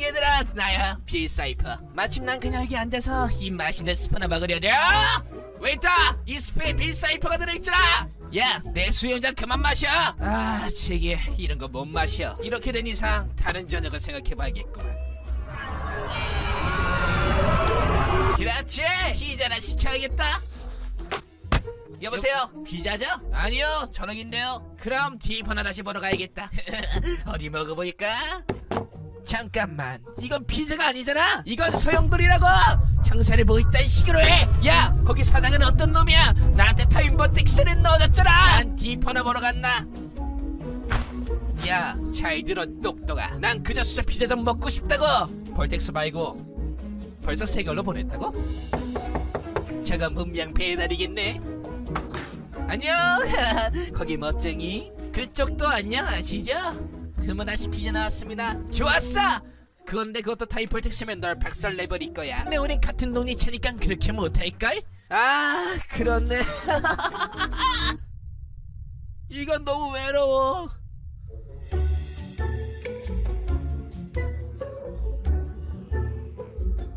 얘들아. 나야 빌사이퍼. 마침 난 그냥 여기 앉아서 이 맛있는 스프나 먹으려냐 웨이터 이 스프에 빌사이퍼가 들어있잖아. 야 내 수영장 그만 마셔. 아 제게 이런 거 못 마셔. 이렇게 된 이상 다른 저녁을 생각해봐야겠구만. 그렇지. 피자나 시켜야겠다. 여보세요? 피자죠? 아니요 저녁인데요. 그럼 팁 하나 다시 보러 가야겠다. 어디 먹어볼까? 잠깐만. 이건 피자가 아니잖아. 이건 소용돌이라고. 장사를 뭐 이딴 식으로 해야 거기 사장은 어떤 놈이야? 나한테 타임버텍스를 넣어줬잖아. 난팁 하나 보러 갔나? 야 잘 들어 똑똑아. 난 그저 수저 피자 좀 먹고 싶다고. 벌텍스 말고 벌써 새 걸로 보냈다고? 저건 분명 배달이겠네. 안녕. 거기 멋쟁이. 그쪽도 안녕하시죠 그만하시 피자 나왔습니다. 좋았어! 그건데 그것도 타이플텍스면 널 박살 내버릴 거야. 근데 우린 같은 동네 차니까 그렇게 못할걸? 아 그렇네. 이건 너무 외로워